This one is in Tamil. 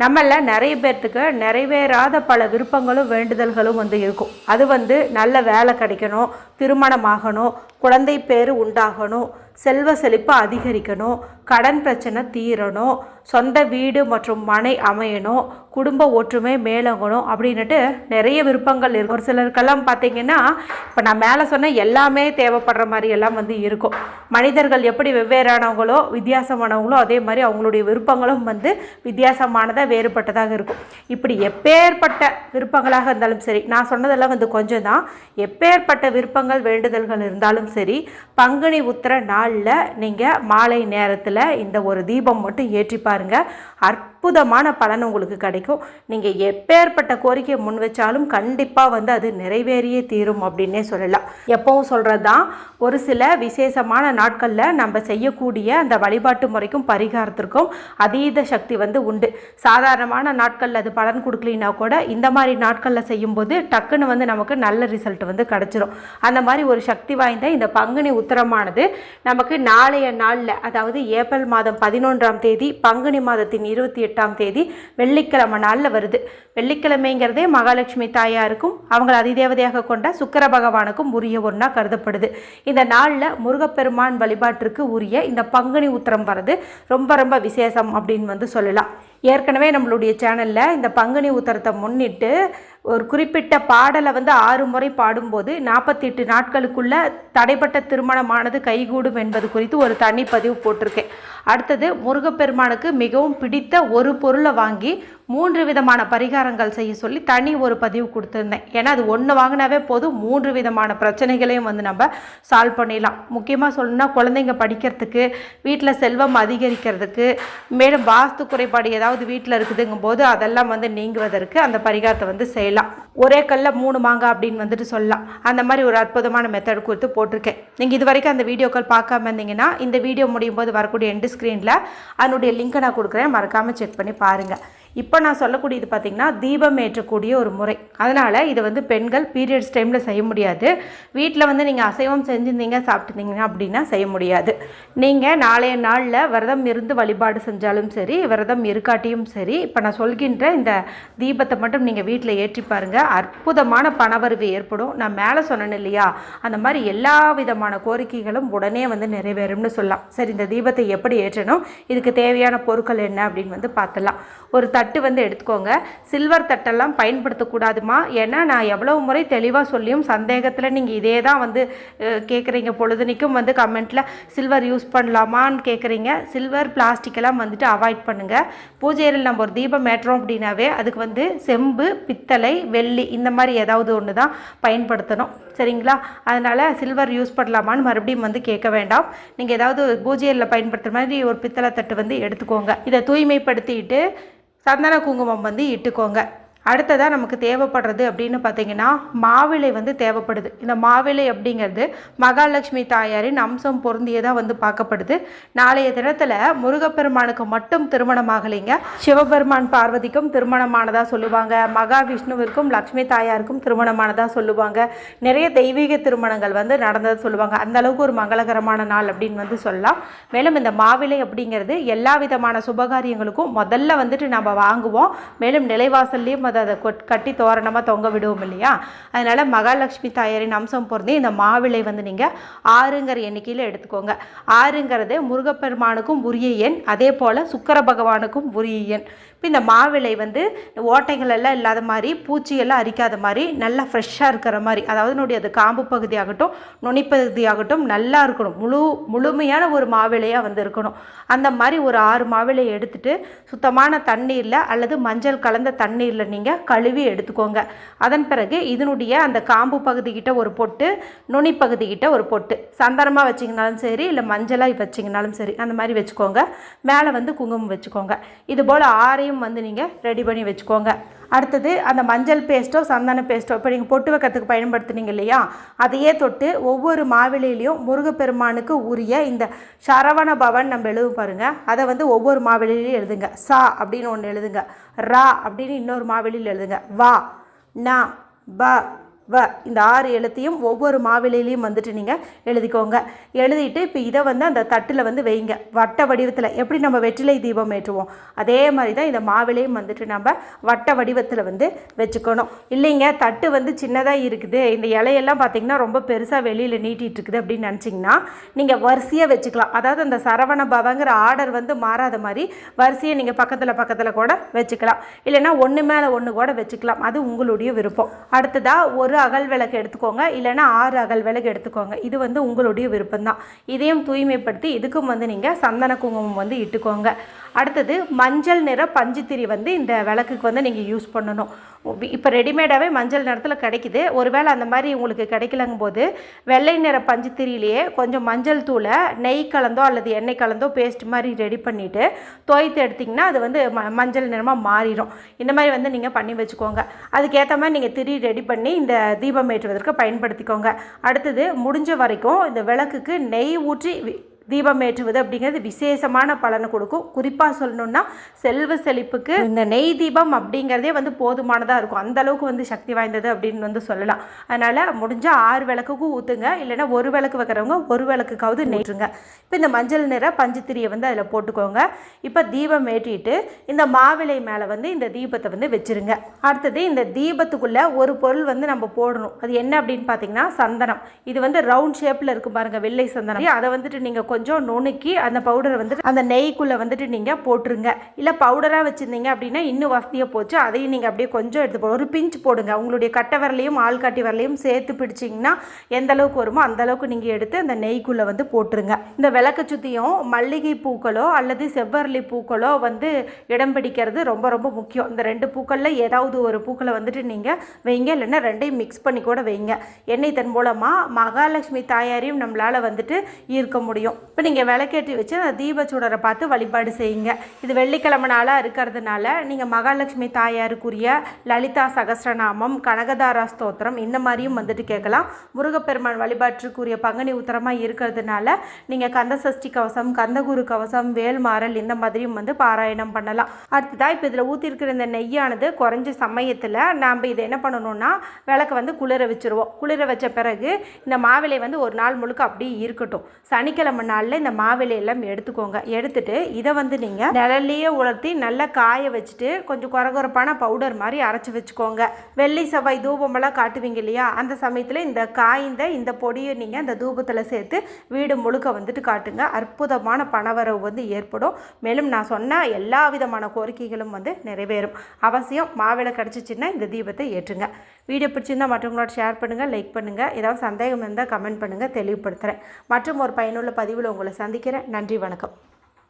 நம்மள நிறைய பேர்த்துக்கு நிறைவேறாத பல விருப்பங்களும் வேண்டுதல்களும் வந்து இருக்கும். அது வந்து நல்ல வேலை கிடைக்கணும் திருமணம் ஆகணும் குழந்தை பேர் உண்டாகணும் செல்வ செழிப்பு அதிகரிக்கணும் கடன் பிரச்சனை தீரணும் சொந்த வீடு மற்றும் மனை அமையணும் குடும்ப ஒற்றுமை மேலோங்கணும் அப்படின்னுட்டு நிறைய விருப்பங்கள் இருக்கும் ஒரு சிலருக்கெல்லாம் பார்த்தீங்கன்னா இப்போ நான் மேலே சொன்ன எல்லாமே தேவைப்படுற மாதிரி எல்லாம் வந்து இருக்கும். மனிதர்கள் எப்படி வெவ்வேறானவங்களோ வித்தியாசமானவங்களோ அதே மாதிரி அவங்களுடைய விருப்பங்களும் வந்து வித்தியாசமானதாக வேறுபட்டதாக இருக்கும். இப்படி எப்பேற்பட்ட விருப்பங்களாக இருந்தாலும் சரி நான் சொன்னதெல்லாம் வந்து கொஞ்சம் தான் எப்பேற்பட்ட விருப்பங்கள் வேண்டுதல்கள் இருந்தாலும் சரி பங்குனி உத்திர நாளில் நீங்கள் மாலை நேரத்தில் இந்த ஒரு தீபம் மட்டும் ஏற்றி பாருங்கள் அற்புதமான பலன் உங்களுக்கு கிடைக்கும். நீங்கள் எப்பேற்பட்ட கோரிக்கையை முன் வச்சாலும் கண்டிப்பாக வந்து அது நிறைவேறியே தீரும் அப்படின்னே சொல்லலாம். எப்பவும் சொல்கிறது தான் ஒரு சில விசேஷமான நாட்களில் நம்ம செய்யக்கூடிய அந்த வழிபாட்டு முறைக்கும் பரிகாரத்திற்கும் அதீத சக்தி வந்து உண்டு. சாதாரணமான நாட்களில் அது பலன் கொடுக்கலினா கூட இந்த மாதிரி நாட்களில் செய்யும்போது டக்குன்னு வந்து நமக்கு நல்ல ரிசல்ட் வந்து கிடச்சிரும். அந்த மாதிரி ஒரு சக்தி வாய்ந்த இந்த பங்குனி உத்தரமானது நமக்கு நாளைய நாளில் அதாவது ஏப்ரல் மாதம் பதினொன்றாம் தேதி பங்குனி மாதத்தின் இருபத்தி எட்டாம் தேதி வெள்ளிக்கிழமை நாளில் வருது. வெள்ளிக்கிழமைங்கிறதே மகாலட்சுமி தாயாருக்கும் அவங்களை அதிதேவதையாக கொண்ட சுக்கர பகவானுக்கும் உரிய ஒன்றா கருதப்படுது. இந்த நாளில் முருகப்பெருமான் வழிபாட்டிற்கு உரிய இந்த பங்குனி உத்திரம் வர்றது ரொம்ப ரொம்ப விசேஷம் அப்படின்னு வந்து சொல்லலாம். ஏற்கனவே நம்மளுடைய சேனலில் இந்த பங்குனி உத்தரத்தை முன்னிட்டு ஒரு குறிப்பிட்ட பாடலை வந்து ஆறு முறை பாடும்போது நாற்பத்தெட்டு நாட்களுக்குள்ள தடைப்பட்ட திருமணமானது கைகூடும் என்பது குறித்து ஒரு தனி பதிவு போட்டிருக்கேன். அடுத்தது முருகப்பெருமானுக்கு மிகவும் பிடித்த ஒரு பொருளை வாங்கி மூன்று விதமான பரிகாரங்கள் செய்ய சொல்லி தனி ஒரு பதிவு கொடுத்துருந்தேன். ஏன்னா அது ஒன்று வாங்கினாவே போதும். மூன்று விதமான பிரச்சனைகளையும் வந்து நம்ம சால்வ் பண்ணிடலாம். முக்கியமாக சொல்லணும்னா குழந்தைங்க படிக்கிறதுக்கு வீட்டில் செல்வம் அதிகரிக்கிறதுக்கு மேலும் வாஸ்து குறைபாடு ஏதாவது வீட்டில் இருக்குதுங்கும் போது அதெல்லாம் வந்து நீங்குவதற்கு அந்த பரிகாரத்தை வந்து செய்யலாம். ஒரே கல்ல மூணு மாங்காய் அப்படின்னு வந்துட்டு சொல்லலாம். அந்த மாதிரி ஒரு அற்புதமான மெத்தட் கொடுத்து போட்டிருக்கேன். நீங்கள் இது வரைக்கும் அந்த வீடியோக்கள் பார்க்காம இருந்தீங்கன்னா இந்த வீடியோ முடியும் போது வரக்கூடிய எண்டு ஸ்க்ரீனில் அதனுடைய லிங்கை நான் கொடுக்குறேன். மறக்காமல் செக் பண்ணி பாருங்கள் இப்போ நான் சொல்லக்கூடியது பார்த்திங்கன்னா தீபம் ஏற்றக்கூடிய ஒரு முறை. அதனால் இதை வந்து பெண்கள் பீரியட்ஸ் டைமில் செய்ய முடியாது. வீட்டில் வந்து நீங்கள் அசைவம் செஞ்சுருந்தீங்க சாப்பிட்டுருந்தீங்க அப்படின்னா செய்ய முடியாது. நீங்கள் நாளைய நாளில் விரதம் இருந்து வழிபாடு செஞ்சாலும் சரி விரதம் இருக்காட்டியும் சரி இப்போ நான் சொல்கின்ற இந்த தீபத்தை மட்டும் நீங்கள் வீட்டில் ஏற்றி பாருங்கள் அற்புதமான பணவரவு ஏற்படும். நான் மேலே சொன்னேன் இல்லையா? அந்த மாதிரி எல்லா விதமான கோரிக்கைகளும் உடனே வந்து நிறைவேறும்னு சொல்லலாம். சரி இந்த தீபத்தை எப்படி ஏற்றணும்? இதுக்கு தேவையான பொருட்கள் என்ன அப்படின்னு வந்து பார்த்தலாம் ஒரு தட்டு தட்டு வந்து எடுத்துக்கோங்க. சில்வர் தட்டெல்லாம் பயன்படுத்தக்கூடாதுமா. ஏன்னா நான் எவ்வளவு முறை தெளிவாக சொல்லியும் சந்தேகத்தில் நீங்கள் இதே தான் வந்து கேட்குறீங்க பொழுதுனிக்கும் வந்து கமெண்ட்டில் சில்வர் யூஸ் பண்ணலாமான்னு கேட்குறீங்க சில்வர் பிளாஸ்டிக்கெல்லாம் வந்துட்டு அவாய்ட் பண்ணுங்கள் பூஜையில் நம்ம ஒரு தீபம் ஏற்றுறோம் அப்படின்னாவே அதுக்கு வந்து செம்பு பித்தளை வெள்ளி இந்த மாதிரி ஏதாவது ஒன்று தான் பயன்படுத்தணும். சரிங்களா? அதனால் சில்வர் யூஸ் பண்ணலாமான்னு மறுபடியும் வந்து கேட்க வேண்டாம். நீங்கள் ஏதாவது பூஜையில் பயன்படுத்துகிற மாதிரி ஒரு பித்தளை தட்டு வந்து எடுத்துக்கோங்க. இதை தூய்மைப்படுத்திட்டு சந்தன குங்குமம் வந்து இட்டுக்கோங்க. அடுத்ததாக நமக்கு தேவைப்படுறது அப்படின்னு பார்த்தீங்கன்னா மாவிளை வந்து தேவைப்படுது. இந்த மாவிளை அப்படிங்கிறது மகாலட்சுமி தாயாரின் அம்சம் பொருந்தியதாக வந்து பார்க்கப்படுது. நாளைய தினத்தில் முருகப்பெருமானுக்கு மட்டும் திருமணம் ஆகலைங்க சிவபெருமான் பார்வதிக்கும் திருமணமானதாக சொல்லுவாங்க. மகாவிஷ்ணுவிற்கும் லக்ஷ்மி தாயாருக்கும் திருமணமானதாக சொல்லுவாங்க. நிறைய தெய்வீக திருமணங்கள் வந்து நடந்ததாக சொல்லுவாங்க. அந்தளவுக்கு ஒரு மங்களகரமான நாள் அப்படின்னு வந்து சொல்லலாம். மேலும் இந்த மாவிளை அப்படிங்கிறது எல்லா விதமான சுபகாரியங்களுக்கும் முதல்ல வந்துட்டு நம்ம வாங்குவோம். மேலும் நிலைவாசல்லையும் அதை அதை கொட்- கட்டி தோரணமாக தொங்க விடுவோம் இல்லையா? அதனால் மகாலட்சுமி தாயாரின் அம்சம் பொருந்தி இந்த மாவிளை வந்து நீங்கள் ஆறுங்கிற எண்ணிக்கையில் எடுத்துக்கோங்க. ஆறுங்கிறது முருகப்பெருமானுக்கும் உரிய எண் அதே போல் சுக்கர பகவானுக்கும் உரிய எண். இப்போ இந்த மாவிளை வந்து ஓட்டைகள் எல்லாம் இல்லாத மாதிரி பூச்சியெல்லாம் அரிக்காத மாதிரி நல்லா ஃப்ரெஷ்ஷாக இருக்கிற மாதிரி அதாவது என்னுடைய அது காம்பு பகுதியாகட்டும் நுனிப்பகுதியாகட்டும் நல்லா இருக்கணும். முழு முழுமையான ஒரு மாவிளையாக வந்து இருக்கணும். அந்த மாதிரி ஒரு ஆறு மாவிளையை எடுத்துகிட்டு சுத்தமான தண்ணீரில் அல்லது மஞ்சள் கலந்த தண்ணீரில் நீங்கள் கழுவி எடுத்துக்கோங்க. அதன் பிறகு இதனுடைய அந்த காம்பு பகுதிக்கிட்ட ஒரு பொட்டு நுனிப்பகுதிக்கிட்ட ஒரு பொட்டு. சந்தனமாக வச்சிங்கனாலும் சரி இல்லை மஞ்சளாக வச்சிங்கனாலும் சரி அந்த மாதிரி வச்சுக்கோங்க. மேலே வந்து குங்குமம் வச்சுக்கோங்க. இது போல் ஆறையும் அதையும் வந்து நீங்கள் ரெடி பண்ணி வச்சுக்கோங்க. அடுத்தது அந்த மஞ்சள் பேஸ்ட்டோ சந்தன பேஸ்ட்டோ இப்போ நீங்கள் பொட்டு வைக்கிறதுக்கு பயன்படுத்துனீங்க இல்லையா? அதையே தொட்டு ஒவ்வொரு மாவிலையிலையும் முருகப்பெருமானுக்கு உரிய இந்த சரவண பவன் நம்ம எழுதும் பாருங்கள் அதை வந்து ஒவ்வொரு மாவிலையிலையும் எழுதுங்க. சா அப்படின்னு ஒன்று எழுதுங்க. ரா அப்படின்னு இன்னொரு மாவிலையில் எழுதுங்க. வா நா ப வ இந்த ஆறு எழுத்தையும் ஒவ்வொரு மாவிலையிலையும் வந்துட்டு நீங்கள் எழுதிக்கோங்க. எழுதிட்டு இப்போ இதை வந்து அந்த தட்டில் வந்து வைங்க. வட்ட வடிவத்தில். எப்படி நம்ம வெற்றிலை தீபம் ஏற்றுவோம்? அதே மாதிரி தான் இந்த மாவிலையும் வந்துட்டு நம்ம வட்ட வடிவத்தில் வந்து வச்சுக்கணும். இல்லைங்க தட்டு வந்து சின்னதாக இருக்குது. இந்த இலையெல்லாம் பார்த்திங்கன்னா ரொம்ப பெருசாக வெளியில் நீட்டிகிட்டு இருக்குது அப்படின்னு நினச்சிங்கன்னா நீங்கள் வரிசையாக வச்சுக்கலாம். அதாவது அந்த சரவண பவங்கிற ஆர்டர் வந்து மாறாத மாதிரி வரிசையை நீங்கள் பக்கத்தில் பக்கத்தில் கூட வச்சுக்கலாம். இல்லைன்னா ஒன்று மேலே ஒன்று கூட வச்சுக்கலாம். அது உங்களுடைய விருப்பம். அடுத்ததாக ஒரு அகல் விளக்கு எடுத்துக்கோங்க இல்லைன்னா ஆறு அகல் விளக்கு எடுத்துக்கோங்க. இது வந்து உங்களுடைய விருப்பம்தான். இதையும் தூய்மைப்படுத்தி இதுக்கும் வந்து நீங்கள் சந்தன குங்குமம் வந்து இட்டுக்கோங்க. அடுத்தது மஞ்சள் நிற பஞ்சுத்திரி வந்து இந்த விளக்குக்கு வந்து நீங்கள் யூஸ் பண்ணணும். இப்போ ரெடிமேடாகவே மஞ்சள் நிறத்தில் கிடைக்குது. ஒருவேளை அந்த மாதிரி உங்களுக்கு கிடைக்கலங்கும் போது வெள்ளை நிற பஞ்சு திரியிலேயே கொஞ்சம் மஞ்சள் தூளை நெய் கலந்தோ அல்லது எண்ணெய் கலந்தோ பேஸ்ட் மாதிரி ரெடி பண்ணிவிட்டு துவைத்து எடுத்திங்கன்னா அது வந்து ம மஞ்சள் நிறமாக மாறிடும். இந்த மாதிரி வந்து நீங்கள் பண்ணி வச்சுக்கோங்க. அதுக்கேற்ற மாதிரி நீங்கள் திரி ரெடி பண்ணி இந்த தீபம் ஏற்றுவதற்கு பயன்படுத்திக்கோங்க. அடுத்தது முடிஞ்ச வரைக்கும் இந்த விளக்குக்கு நெய் ஊற்றி வி- தீபம் ஏற்றுவது அப்படிங்கிறது விசேஷமான பலனை கொடுக்கும். குறிப்பாக சொல்லணும்னா செல்வ செழிப்புக்கு இந்த நெய் தீபம் அப்படிங்கிறதே வந்து போதுமானதாக இருக்கும். அந்த அளவுக்கு வந்து சக்தி வாய்ந்தது அப்படின்னு வந்து சொல்லலாம். அதனால் முடிஞ்சால் ஆறு விளக்குக்கும் ஊற்றுங்க இல்லைன்னா ஒரு விளக்கு வைக்கிறவங்க ஒரு விளக்குக்காவது நெய்ட்டுருங்க இப்போ இந்த மஞ்சள் நிற பஞ்சுத்திரியை வந்து அதில் போட்டுக்கோங்க. இப்போ தீபம் ஏற்றிட்டு இந்த மாவிளை மேலே வந்து இந்த தீபத்தை வந்து வச்சுருங்க. அடுத்தது இந்த தீபத்துக்குள்ளே ஒரு பொருள் வந்து நம்ம போடணும். அது என்ன அப்படின்னு பார்த்தீங்கன்னா சந்தனம். இது வந்து ரவுண்ட் ஷேப்பில் இருக்கும் பாருங்கள் வெள்ளை சந்தனம். அதை வந்துட்டு நீங்கள் கொஞ்சம் நுணுக்கி அந்த பவுடரை வந்துட்டு அந்த நெய்க்குள்ளே வந்துட்டு நீங்கள் போட்டுருங்க. இல்லை பவுடராக வச்சுருந்தீங்க அப்படின்னா இன்னும் வசதியாக போச்சு. அதையும் நீங்கள் அப்படியே கொஞ்சம் எடுத்து போ ஒரு பிஞ்ச் போடுங்க. உங்களுடைய கட்டை விரலையும் ஆள்காட்டி வரலையும் சேர்த்து பிடிச்சிங்கன்னா எந்த அளவுக்கு வருமோ அந்த அளவுக்கு நீங்கள் எடுத்து அந்த நெய்க்குள்ளே வந்து போட்டுருங்க. இந்த விளக்கு சுற்றியும் மல்லிகை பூக்களோ அல்லது செவ்வரளி பூக்களோ வந்து இடம் பிடிக்கிறது ரொம்ப ரொம்ப முக்கியம். இந்த ரெண்டு பூக்களில் ஏதாவது ஒரு பூக்களை வந்துட்டு நீங்கள் வைங்க. இல்லைன்னா ரெண்டையும் மிக்ஸ் பண்ணி கூட வைங்க. எண்ணெய் தன் மூலமாக மகாலட்சுமி தாயாரையும் நம்மளால் வந்துட்டு ஈர்க்க முடியும். இப்போ நீங்கள் விளக்கேற்றி வச்சு அந்த தீபச்சூடரை பார்த்து வழிபாடு செய்யுங்க. இது வெள்ளிக்கிழமை நாளாக இருக்கிறதுனால நீங்கள் மகாலட்சுமி தாயாருக்குரிய லலிதா சகஸ்ரநாமம் கனகதாரா ஸ்தோத்திரம் இந்த மாதிரியும் வந்துட்டு கேட்கலாம். முருகப்பெருமான் வழிபாட்டுக்குரிய பங்குனி உத்தரமாக இருக்கிறதுனால நீங்கள் கந்த சஷ்டி கவசம் கந்தகுரு கவசம் வேல்மாறல் இந்த மாதிரியும் வந்து பாராயணம் பண்ணலாம். அடுத்ததாக இப்போ இதில் ஊற்றிருக்கிற இந்த நெய்யானது குறைஞ்ச சமயத்தில் நாம் இதை என்ன பண்ணணும்னா விளக்கு வந்து குளிர வச்சுருவோம். குளிர வச்ச பிறகு இந்த மாவிலை வந்து ஒரு நாள் முழுக்க அப்படியே இருக்கட்டும். சனிக்கிழமை நாளில் இந்த மாவிலையெல்லாம் எடுத்துக்கோங்க. எடுத்துட்டு இதை வந்து நீங்கள் நிழல்லையே உலர்த்தி நல்லா காய வச்சுட்டு கொஞ்சம் குறகுறப்பான பவுடர் மாதிரி அரைச்சி வச்சுக்கோங்க. வெள்ளி செவ்வாய் தூபமெல்லாம் காட்டுவீங்க இல்லையா? அந்த சமயத்தில் இந்த காய்ந்த இந்த பொடியை நீங்கள் அந்த தூபத்தில் சேர்த்து வீடு முழுக்க வந்துட்டு காட்டுங்க. அற்புதமான பணவரவு வந்து ஏற்படும். மேலும் நான் சொன்ன எல்லா விதமான கோரிக்கைகளும் வந்து நிறைவேறும். அவசியம் மாவிளை கிடச்சிச்சின்னா இந்த தீபத்தை ஏற்றுங்க. வீடியோ பிடிச்சிருந்தால் மற்றவங்களோட ஷேர் பண்ணுங்கள் லைக் பண்ணுங்கள் ஏதாவது சந்தேகம் இருந்தால் கமெண்ட் பண்ணுங்கள் தெளிவுபடுத்துகிறேன் மற்றும் ஒரு பயனுள்ள பதிவில் உங்களை சந்திக்கிறேன். நன்றி வணக்கம்.